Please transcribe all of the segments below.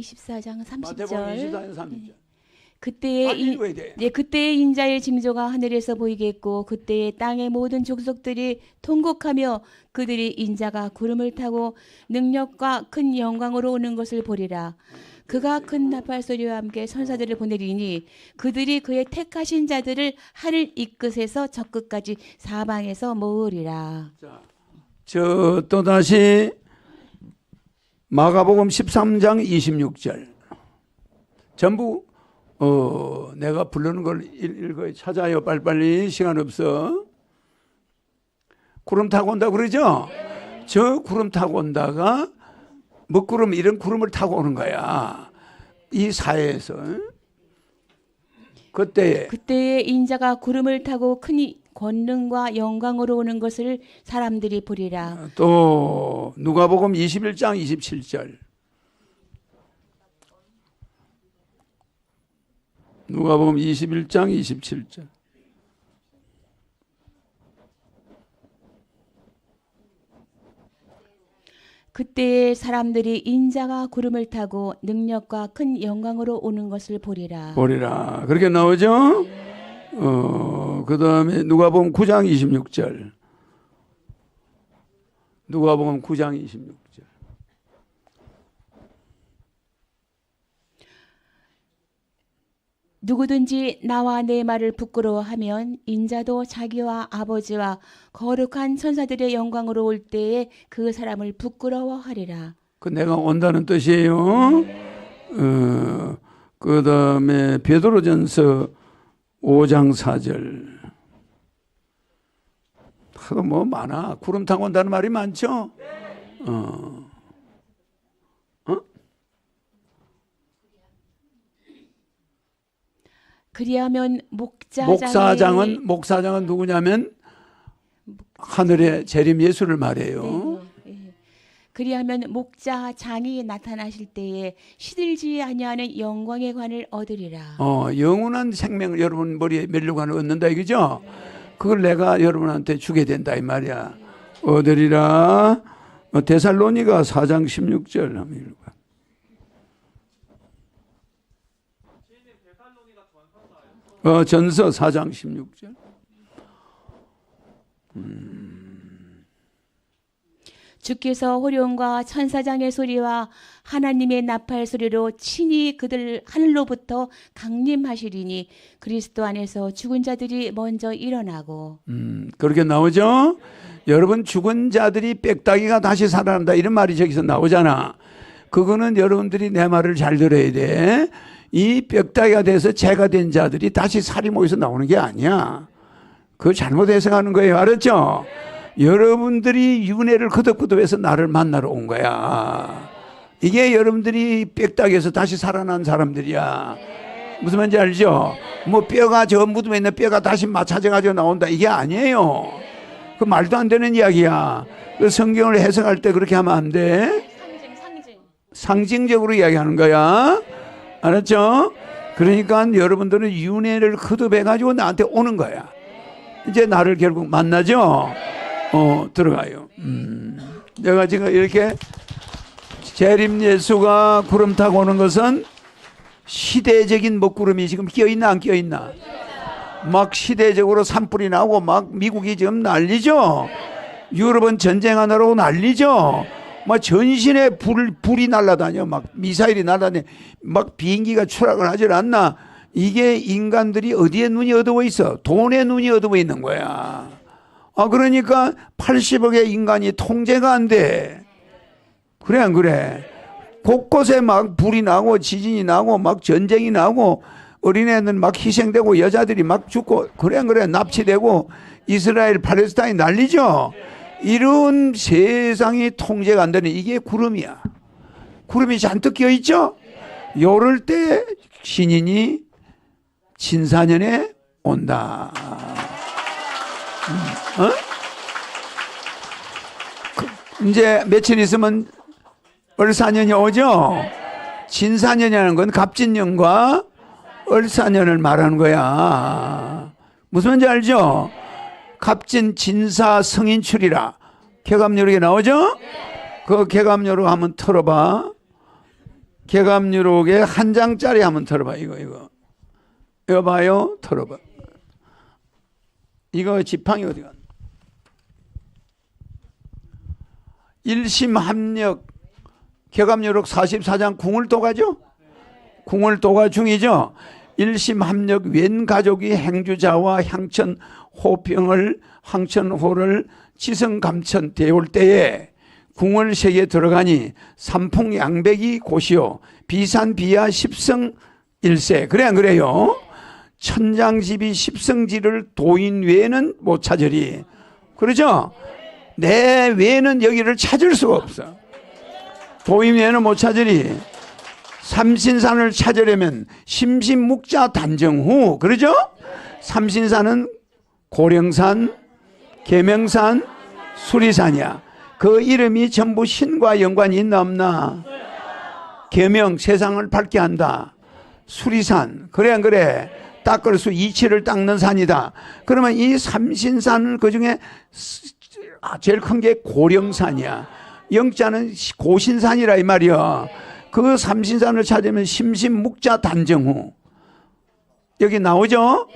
24장 마태복음 30절 24장 30절. 그때의 돼. 네, 그때의 인자의 징조가 하늘에서 보이겠고 그때의 땅의 모든 족속들이 통곡하며 그들이 인자가 구름을 타고 능력과 큰 영광으로 오는 것을 보리라. 그가 큰 나팔 소리와 함께 선사들을 보내리니 그들이 그의 택하신 자들을 하늘 이 끝에서 저 끝까지 사방에서 모으리라. 저 또다시 마가복음 13장 26절. 전부 어 내가 부르는 걸 읽- 읽어요. 찾아요. 빨리빨리 시간 없어. 구름 타고 온다 그러죠? 저 구름 타고 온다가 먹구름 이런 구름을 타고 오는 거야. 이 사회에서. 그때 그때의 인자가 구름을 타고 큰 이- 권능과 영광으로 오는 것을 사람들이 보리라. 또 누가복음 21장 27절. 누가복음 21장 27절. 그때의 사람들이 인자가 구름을 타고 능력과 큰 영광으로 오는 것을 보리라. 보리라. 그렇게 나오죠? 어, 그 다음에 누가복음 9장 26절. 누가복음 9장 26절. 누구든지 나와 내 말을 부끄러워하면 인자도 자기와 아버지와 거룩한 천사들의 영광으로 올 때에 그 사람을 부끄러워하리라. 그 내가 온다는 뜻이에요. 어, 그 다음에 베드로전서 5장 4절. 하도 뭐 많아. 구름 타고 온다는 말이 많죠? 어. 그리하면 목자장이 목사장은 목사장은 누구냐면 하늘의 재림 예수를 말해요. 네, 예. 그리하면 목자장이 나타나실 때에 시들지 아니하는 영광의 관을 얻으리라. 어, 영원한 생명을 여러분 머리에 멸류관을 얻는다 이거죠? 그걸 내가 여러분한테 주게 된다 이 말이야. 얻으리라. 어, 데살로니가 4장 16절 한번 읽어. 어, 전서 4장 16절. 주께서 호령과 천사장의 소리와 하나님의 나팔 소리로 친히 그들 하늘로부터 강림하시리니 그리스도 안에서 죽은 자들이 먼저 일어나고 음, 그렇게 나오죠? 여러분 죽은 자들이 빽따기가 다시 살아난다 이런 말이 저기서 나오잖아. 그거는 여러분들이 내 말을 잘 들어야 돼. 이 빽따기가 돼서 죄가 된 자들이 다시 살이 모여서 나오는 게 아니야. 그거 잘못 해석하는 거예요. 알았죠? 여러분들이 윤회를 거듭거듭해서 나를 만나러 온 거야. 이게 여러분들이 빽따기에서 다시 살아난 사람들이야. 무슨 말인지 알죠? 뭐 뼈가 저 무덤에 있는 뼈가 다시 맞춰져가지고 나온다. 이게 아니에요. 그 말도 안 되는 이야기야. 그 성경을 해석할 때 그렇게 하면 안 돼. 상징 상징 상징적으로 이야기하는 거야. 알았죠? 그러니까 여러분들은 윤회를 거듭해가지고 나한테 오는 거야. 이제 나를 결국 만나죠? 어, 들어가요. 음. 내가 지금 이렇게 재림 예수가 구름 타고 오는 것은 시대적인 먹구름이 지금 끼어있나 안 끼어있나? 막 시대적으로 산불이 나고 막 미국이 지금 난리죠? 유럽은 전쟁하느라고 난리죠? 막 전신에 불, 불이 날아다녀. 막 미사일이 날아다녀. 막 비행기가 추락을 하질 않나. 이게 인간들이 어디에 눈이 어두워 있어? 돈에 눈이 어두워 있는 거야. 아, 그러니까 80억의 인간이 통제가 안 돼. 그래, 안 그래? 곳곳에 막 불이 나고 지진이 나고 막 전쟁이 나고 어린애들 막 희생되고 여자들이 막 죽고 그래, 안 그래? 납치되고 이스라엘, 팔레스타인 난리죠? 이런 세상이 통제가 안 되는 이게 구름이야. 구름이 잔뜩 끼어 있죠? 요럴 때 신인이 진사년에 온다. 음, 어? 그, 이제 며칠 있으면 을사년이 오죠? 진사년이라는 건 갑진년과 을사년을 말하는 거야. 무슨 말인지 알죠? 갑진 진사 성인출이라 개감요록에 나오죠? 그 개감요록 한번 털어봐. 개감유록에 한 장짜리 한번 털어봐 이거 이거 이거 봐요 털어봐 이거 지팡이 어디 갔나? 일심 합력 개감유록 44장 궁을 도가죠? 궁을 도가 중이죠? 일심 합력 웬 가족이 행주자와 향천 호평을 항천호를 지성감천 대올 때에 궁을 세계 들어가니 삼풍 양백이 고시오 비산 비하 십성 일세. 그래 안 그래요? 천장집이 십성지를 도인 외에는 못 찾으리 그러죠? 내 외에는 여기를 찾을 수가 없어 도인 외에는 못 찾으리 삼신산을 찾으려면 심신묵자 단정 후 그러죠? 삼신산은 고령산, 계명산, 수리산이야. 그 이름이 전부 신과 연관이 있나 없나? 계명 세상을 밝게 한다. 수리산 그래 안 그래? 닦을 수 이치를 닦는 산이다. 그러면 이 삼신산을 그 중에 제일 큰 게 고령산이야. 영자는 고신산이라 이 말이야. 그 삼신산을 찾으면 심신묵자 단정후 여기 나오죠?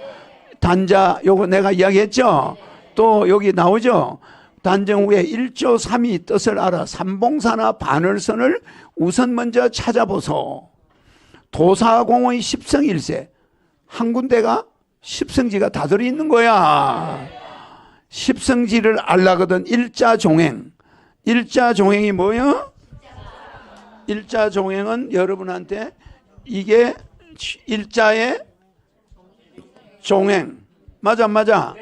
단자 요거 내가 이야기했죠. 또 여기 나오죠. 단정 후에 1조 3이 뜻을 알아 삼봉사나 바늘선을 우선 먼저 찾아보소. 도사공의 십성일세 한 군데가 십성지가 다 들어 있는 거야. 십성지를 알라거든 일자 종행. 일자 종행이 뭐요? 일자 종행은 여러분한테 이게 일자의 종행. 맞아, 맞아.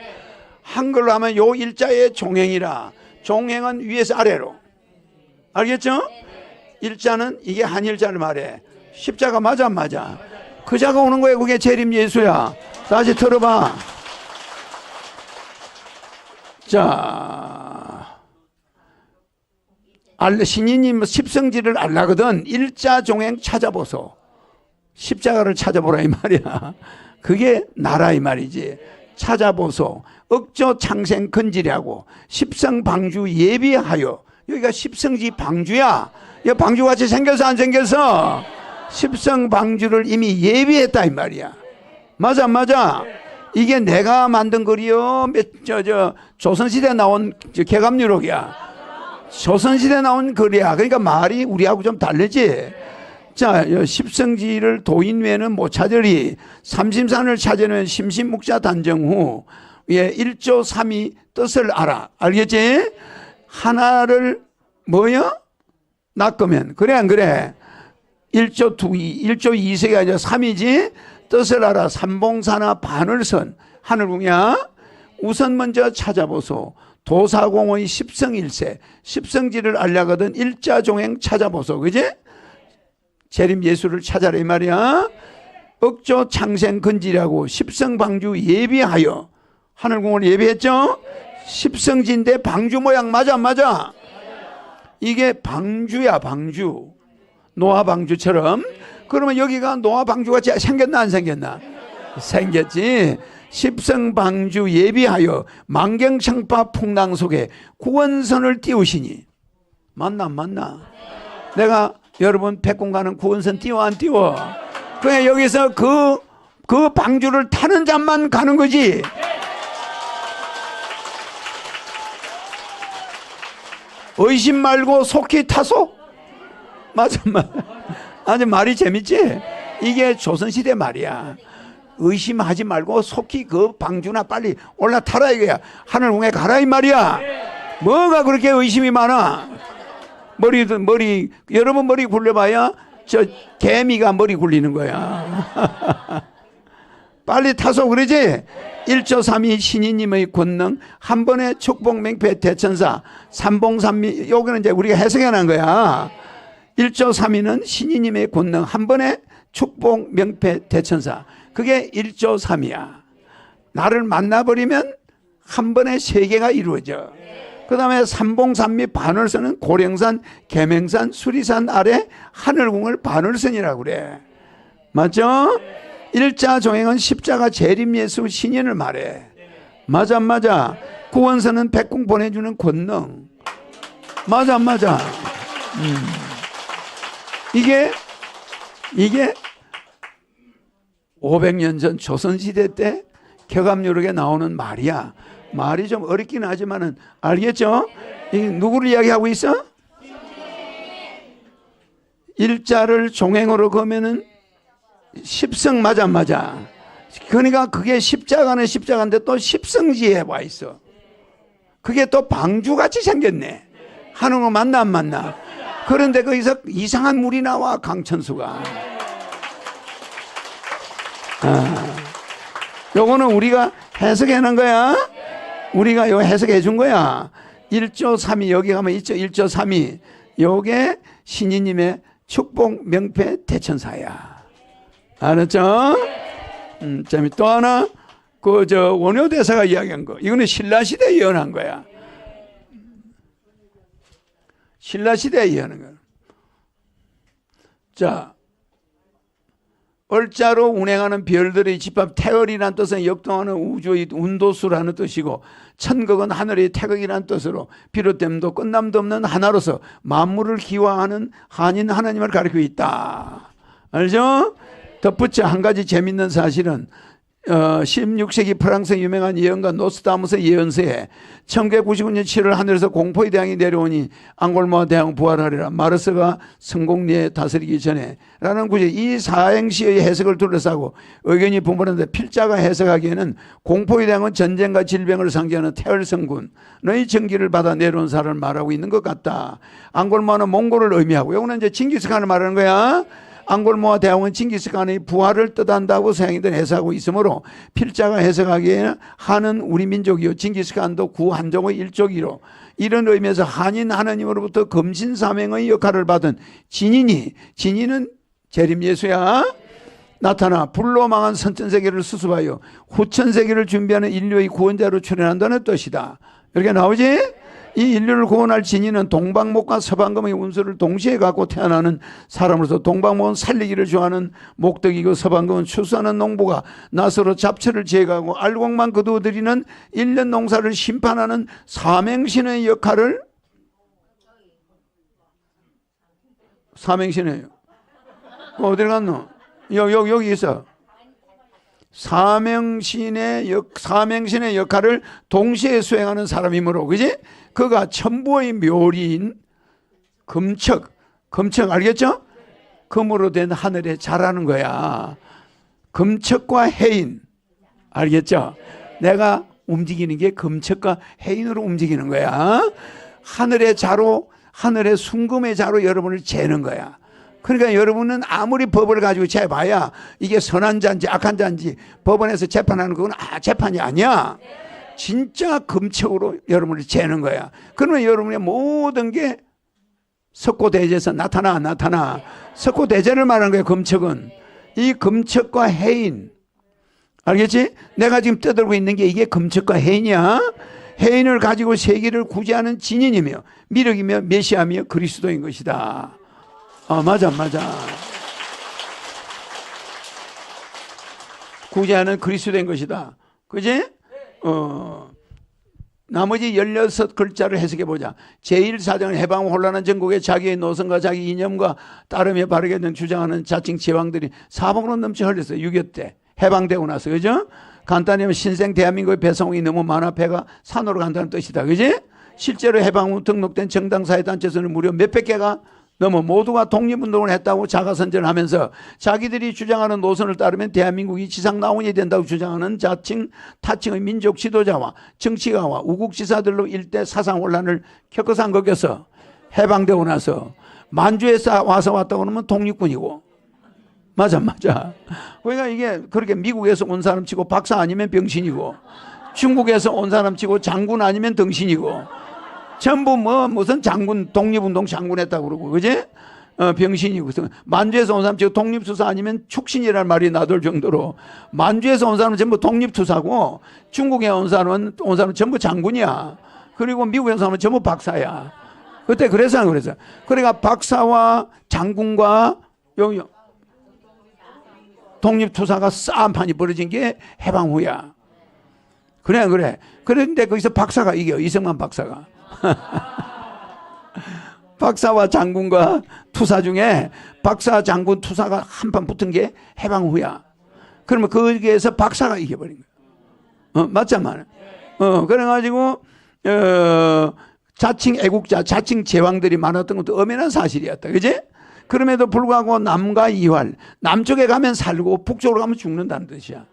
한글로 하면 요 일자의 종행이라. 종행은 위에서 아래로. 알겠죠? 일자는 이게 한일자를 말해. 십자가 맞아, 맞아. 그 자가 오는 거야. 그게 재림 예수야. 다시 들어봐. 자. 알, 신이님 십성지를 알라거든 일자 종행 찾아보소. 십자가를 찾아보라 이 말이야. 그게 나라 이 말이지. 찾아보소. 억조 창생 근지라고 십성 방주 예비하여 여기가 십성지 방주야. 이 방주 같이 생겨서 안 생겨서 십성 방주를 이미 예비했다 이 말이야. 맞아 맞아. 이게 내가 만든 글이요. 저 저 조선시대 나온 저 개감유록이야. 조선시대 나온 글이야. 그러니까 말이 우리하고 좀 다르지. 자, 십성지를 도인 외에는 못 찾으리. 삼심산을 찾으면 심심묵자 단정 후, 예, 1조 3이 뜻을 알아. 알겠지? 하나를 뭐요? 낚으면. 그래, 안 그래? 1조 2, 1조 2세가 아니라 3이지? 뜻을 알아. 삼봉사나 바늘선. 하늘궁이야? 우선 먼저 찾아보소. 도사공의 십성일세. 십성지를 알려거든 일자종행 찾아보소. 그지? 재림 예수를 찾아라 이 말이야. 억조 창생 근지라고 십성방주 예비하여 하늘궁을 예비했죠. 십성지인데 방주 모양 맞아 안 맞아? 이게 방주야 방주. 노아 방주처럼. 그러면 여기가 노아 방주같이 생겼나 안 생겼나? 생겼지. 십성 방주 예비하여 만경창파 풍랑 속에 구원선을 띄우시니 맞나 안 맞나? 내가 여러분 백공 가는 구원선 띄워 안 띄워? 그냥 여기서 그, 그 방주를 타는 자만 가는 거지. 의심 말고 속히 타소? 맞아, 맞아. 아주 말이 재밌지? 이게 조선시대 말이야. 의심하지 말고 속히 그 방주나 빨리 올라타라 이거야. 하늘궁에 가라 이 말이야. 뭐가 그렇게 의심이 많아? 머리 머리 여러분 머리 굴려봐야 저 개미가 머리 굴리는 거야. 빨리 타서 그러지. 1조 3이 신이님의 권능, 한 번에 축복 맹패 대천사, 삼봉삼미, 여기는 이제 우리가 해석해 놓은 거야. 1조 3위는 신이님의 권능, 한 번에 축복 명패 대천사. 그게 1조 3이야. 나를 만나버리면 한 번에 세 개가 이루어져. 그 다음에 삼봉삼미 반월선은 고령산, 계명산, 수리산 아래 하늘궁을 반월선이라고 그래. 맞죠? 일자 종행은 십자가 재림 예수 신인을 말해. 맞아, 안 맞아. 구원선은 백궁 보내주는 권능. 맞아, 안 맞아. 음. 이게 이게 500년 전 조선시대 때 격압요력에 나오는 말이야. 말이 좀 어렵긴 하지만은 알겠죠? 이 누구를 이야기하고 있어? 일자를 종행으로 그으면은 십성 맞아 안 맞아. 그러니까 그게 십자가는 십자가인데 또 십성지에 와 있어. 그게 또 방주같이 생겼네. 하는 거 맞나 안 맞나? 그런데 거기서 이상한 물이 나와 강천수가. 아, 요거는 우리가 해석해 놓은 거야. 우리가 요 해석해 준 거야. 1조 3이 여기 가면 있죠. 1조 3이 요게 신이님의 축복 명패 대천사야. 알았죠? 음, 또 하나 그 저 원효 대사가 이야기한 거. 이거는 신라 시대에 예언한 거야. 신라 시대에 예언한 거야. 자, 얼자로 운행하는 별들의 집합 태열이라는 뜻은 역동하는 우주의 운도수라는 뜻이고 천극은 하늘의 태극이라는 뜻으로 비롯됨도 끝남도 없는 하나로서 만물을 기화하는 한인 하나님을 가리키고 있다. 알죠? 덧붙여 한 가지 재밌는 사실은 어, 16세기 프랑스 유명한 예언가 노스다무스 예언서에 1999년 7월 하늘에서 공포의 대왕이 내려오니 앙골모아 대왕 부활하리라. 마르스가 성공리에 다스리기 전에 라는 구절 이 사행시의 해석을 둘러싸고 의견이 분분한데 필자가 해석하기에는 공포의 대왕은 전쟁과 질병을 상징하는 태열성군 너희 전기를 받아 내려온 사람을 말하고 있는 것 같다. 앙골모아는 몽골을 의미하고 이거는 이제 징기스칸을 말하는 거야 앙골모아 대왕은 징기스칸의 부활을 뜻한다고 서양인들 해석하고 있으므로 필자가 해석하기에는 한은 우리 민족이요 징기스칸도 구한족의 일족이로 이런 의미에서 한인 하나님으로부터 금신사명의 역할을 받은 진인이 진인은 재림 예수야 나타나 불로 망한 선천세계를 수습하여 후천세계를 준비하는 인류의 구원자로 출현한다는 뜻이다 이렇게 나오지? 이 인류를 구원할 진이는 동방목과 서방금의 운수를 동시에 갖고 태어나는 사람으로서 동방목은 살리기를 좋아하는 목덕이고 서방금은 추수하는 농부가 나서로 잡초를 제거하고 알곡만 거두어들이는 일년 농사를 심판하는 사맹신의 역할을 사맹신이에요. 어디 갔노? 여기, 여기, 여기 있어. 사명신의 역, 사명신의 역할을 동시에 수행하는 사람이므로, 그지? 그가 천부의 묘리인 금척, 금척 알겠죠? 금으로 된 하늘에 자라는 거야. 금척과 해인, 알겠죠? 내가 움직이는 게 금척과 해인으로 움직이는 거야. 하늘의 자로, 하늘의 순금의 자로 여러분을 재는 거야. 그러니까 여러분은 아무리 법을 가지고 재봐야 이게 선한 자인지 악한 자인지 법원에서 재판하는 그건 아, 재판이 아니야. 진짜 금책으로 여러분을 재는 거야. 그러면 여러분의 모든 게 석고대제에서 나타나 안 나타나 석고대제를 말하는 거예요. 금책은 이 금책과 해인 알겠지? 내가 지금 떠들고 있는 게 이게 금책과 해인이야. 해인을 가지고 세계를 구제하는 진인이며 미력이며 메시아며 그리스도인 것이다. 아 맞아 맞아. 구제하는 그리스도인 것이다. 그지? 어. 나머지 16글자를 해석해 보자. 제1사정은 해방 혼란한 전국에 자기의 노선과 자기 이념과 따르며 바르게 된 주장하는 자칭 제왕들이 사방으로 넘쳐 흘렸어요. 6.25 때. 해방되고 나서. 그죠? 간단히 하면 신생 대한민국의 배송이 너무 많아 배가 산으로 간다는 뜻이다. 그지? 실제로 해방 후 등록된 정당 사회단체에서는 무려 몇백 개가 넘어 모두가 독립운동을 했다고 자가선전을 하면서 자기들이 주장하는 노선을 따르면 대한민국이 지상나원이 된다고 주장하는 자칭 타칭의 민족 지도자와 정치가와 우국지사들로 일대 사상 혼란을 겪어서 한 거겠어. 해방되고 나서 만주에서 와서 왔다고 그러면 독립군이고 맞아 맞아. 그러니까 이게 그렇게 미국에서 온 사람 치고 박사 아니면 병신이고 중국에서 온 사람 치고 장군 아니면 등신이고 전부 뭐 무슨 장군 독립운동 장군 했다고 그러고 그지? 어, 병신이고 만주에서 온 사람 지금 독립투사 아니면 축신이라는 말이 나돌 정도로 만주에서 온 사람은 전부 독립투사고 중국에 온 사람은 온 사람은 전부 장군이야. 그리고 미국에 온 사람은 전부 박사야. 그때 그래서 그래서 그러니까 박사와 장군과 여기 독립투사가 싸움판이 벌어진 게 해방 후야. 그래 그래. 그런데 거기서 박사가 이겨 이승만 박사가. 박사와 장군과 투사 중에 박사 장군 투사가 한판 붙은 게 해방 후야. 그러면 거기에서 박사가 이겨버린 거야. 어, 맞잖아. 어, 그래가지고, 어, 자칭 애국자, 자칭 제왕들이 많았던 것도 엄연한 사실이었다. 그지? 그럼에도 불구하고 남과 이활, 남쪽에 가면 살고 북쪽으로 가면 죽는다는 뜻이야.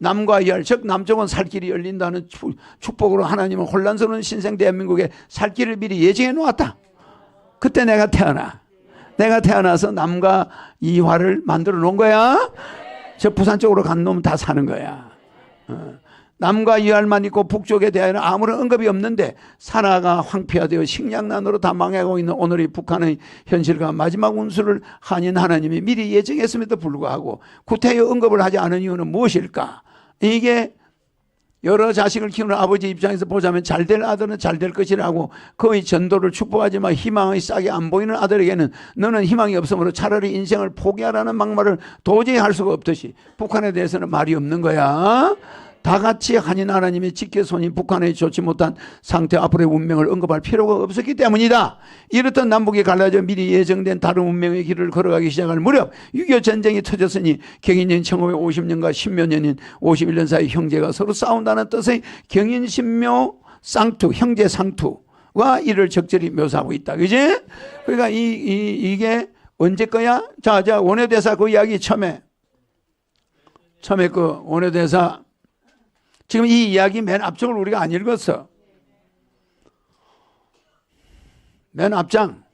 남과 이활, 즉 남쪽은 살 길이 열린다는 축- 축복으로 하나님은 혼란스러운 신생 대한민국에 살 길을 미리 예정해 놓았다. 그때 내가 태어나. 내가 태어나서 남과 이화를 만들어 놓은 거야. 저 부산 쪽으로 간 놈은 다 사는 거야. 어. 남과 이할만 있고 북쪽에 대하여는 아무런 언급이 없는데 산하가 황폐화되어 식량난으로 다 망해가고 있는 오늘의 북한의 현실과 마지막 운수를 한인 하나님이 미리 예정했음에도 불구하고 구태여 언급을 하지 않은 이유는 무엇일까? 이게 여러 자식을 키우는 아버지 입장에서 보자면 잘 될 아들은 잘 될 것이라고 그의 전도를 축복하지만 희망의 싹이 안 보이는 아들에게는 너는 희망이 없으므로 차라리 인생을 포기하라는 막말을 도저히 할 수가 없듯이 북한에 대해서는 말이 없는 거야. 다 같이 한인 하나님의 직계손인 북한의 좋지 못한 상태 앞으로의 운명을 언급할 필요가 없었기 때문이다. 이렇던 남북이 갈라져 미리 예정된 다른 운명의 길을 걸어가기 시작할 무렵 6.25 전쟁이 터졌으니 경인년 1550년과 10몇 년인 51년 사이 형제가 서로 싸운다는 뜻의 경인신묘 쌍투, 형제 상투와 이를 적절히 묘사하고 있다. 그지? 그러니까 이, 이, 이게 언제 거야? 자, 자, 원효대사 그 이야기 처음에 처음에 그 원효대사 지금 이 이야기 맨 앞쪽을 우리가 안 읽었어. 맨 앞장.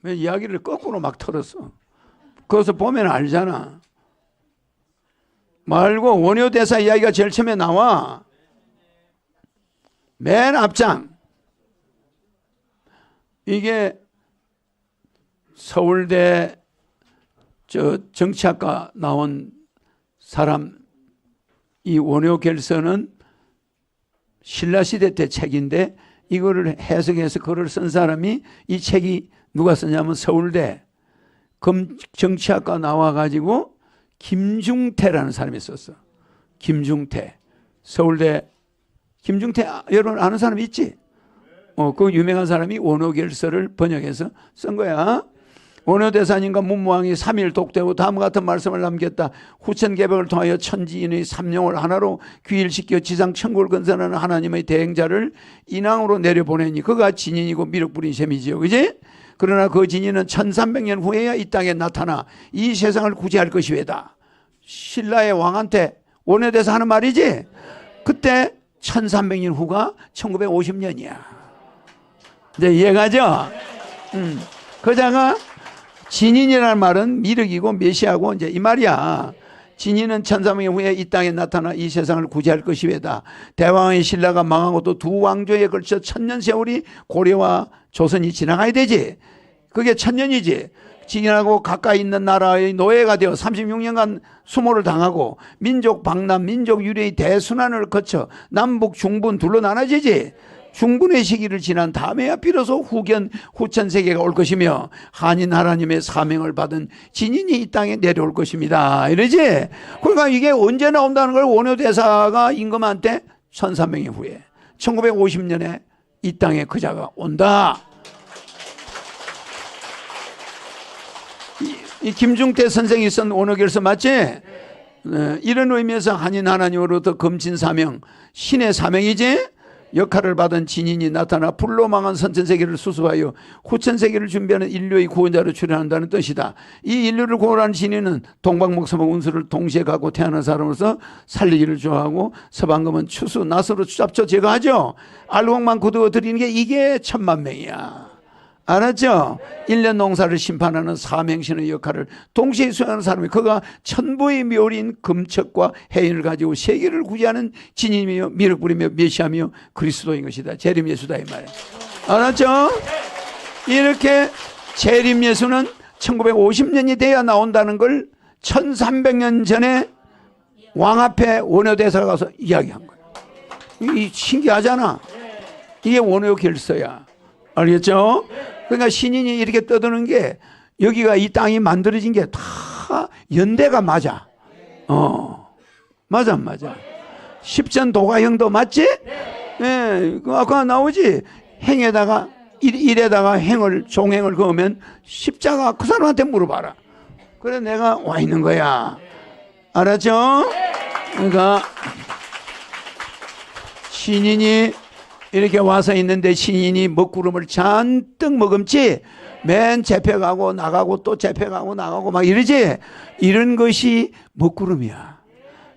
맨 이야기를 거꾸로 막 털었어. 그것을 보면 알잖아. 말고 원효대사 이야기가 제일 처음에 나와. 맨 앞장. 이게 서울대 저 정치학과 나온 사람 이 원효 결서는 신라 시대 때 책인데 이거를 해석해서 글을 쓴 사람이 이 책이 누가 썼냐면 서울대 검 정치학과 나와 가지고 김중태라는 사람이 썼어. 김중태. 서울대 김중태 아, 여러분 아는 사람 있지? 어, 그 유명한 사람이 원효결서를 번역해서 쓴 거야. 원효 대사님과 문무왕이 3일 독대고 다음과 같은 말씀을 남겼다. 후천 개벽을 통하여 천지인의 삼령을 하나로 귀일시켜 지상 천국을 건설하는 하나님의 대행자를 인왕으로 내려보내니 그가 진인이고 미륵불인 셈이지요. 그지? 그러나 그 진인은 1300년 후에야 이 땅에 나타나 이 세상을 구제할 것이외다. 신라의 왕한테 원효 대사 하는 말이지? 그때 1300년 후가 1950년이야. 이제 이해가죠? 음. 그자가 진인이라는 말은 미륵이고 메시아고 이제 이 말이야. 진인은 천사명 후에 이 땅에 나타나 이 세상을 구제할 것이외다. 대왕의 신라가 망한 것도 두 왕조에 걸쳐 천년 세월이 고려와 조선이 지나가야 되지. 그게 천년이지. 진인하고 가까이 있는 나라의 노예가 되어 36년간 수모를 당하고 민족 방남, 민족 유래의 대순환을 거쳐 남북 중분 둘로 나눠지지. 중분의 시기를 지난 다음에야 비로소 후견 후천 세계가 올 것이며 한인 하나님의 사명을 받은 진인이 이 땅에 내려올 것입니다. 이러지? 그러니까 이게 언제 나온다는 걸 원효 대사가 임금한테 1300년 후에 1950년에 이 땅에 그자가 온다. 이, 이 김중태 선생이 쓴 원어결서 맞지? 네, 이런 의미에서 한인 하나님으로부터 검진 사명, 신의 사명이지? 역할을 받은 진인이 나타나 불로 망한 선천세계를 수습하여 후천세계를 준비하는 인류의 구원자로 출현한다는 뜻이다. 이 인류를 구원하는 진인은 동방목섬과 운수를 동시에 갖고 태어난 사람으로서 살리기를 좋아하고 서방금은 추수, 낫으로 잡초 제거하죠. 알곡만 굳어 드리는 게 이게 천만 명이야. 알았죠? 일년 농사를 심판하는 사명신의 역할을 동시에 수행하는 사람이 그가 천부의 묘리인 금척과 해인을 가지고 세계를 구제하는 진인이며 미륵불이며 메시아며 그리스도인 것이다. 재림 예수다 이 말이야. 알았죠? 이렇게 재림 예수는 1950년이 돼야 나온다는 걸 1300년 전에 왕 앞에 원효대사가 가서 이야기한 거야. 이 신기하잖아. 이게 원효 결서야. 알겠죠? 그러니까 신인이 이렇게 떠드는 게 여기가 이 땅이 만들어진 게 다 연대가 맞아. 어. 맞아, 안 맞아. 십전 도가형도 맞지? 예, 그 아까 나오지? 행에다가 일, 일에다가 행을 종행을 그으면 십자가 그 사람한테 물어봐라. 그래 내가 와 있는 거야. 알았죠? 그러니까 신인이 이렇게 와서 있는데 신인이 먹구름을 잔뜩 먹음지 맨 잡혀가고 나가고 또 잡혀가고 나가고 막 이러지. 이런 것이 먹구름이야.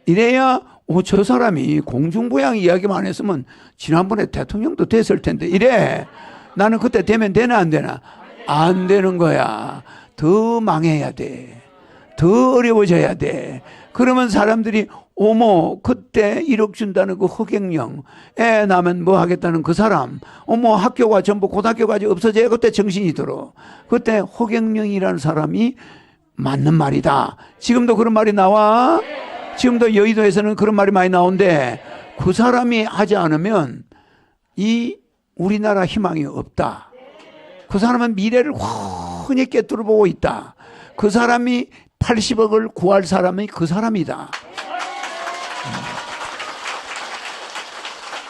이래야 오, 저 사람이 공중부양 이야기만 안 했으면 지난번에 대통령도 됐을 텐데 이래. 나는 그때 되면 되나 안 되나? 안 되는 거야. 더 망해야 돼더 어려워져야 돼. 그러면 사람들이 어머 그때 1억 준다는 그 허경영 애 낳으면 뭐 하겠다는 그 사람 어머 학교가 전부 고등학교까지 없어져야 그때 정신이 들어 그때 허경영이라는 사람이 맞는 말이다 지금도 그런 말이 나와 지금도 여의도에서는 그런 말이 많이 나오는데 그 사람이 하지 않으면 이 우리나라 희망이 없다. 그 사람은 미래를 훤히 꿰뚫어 보고 있다. 그 사람이 80억을 구할 사람이 그 사람이다.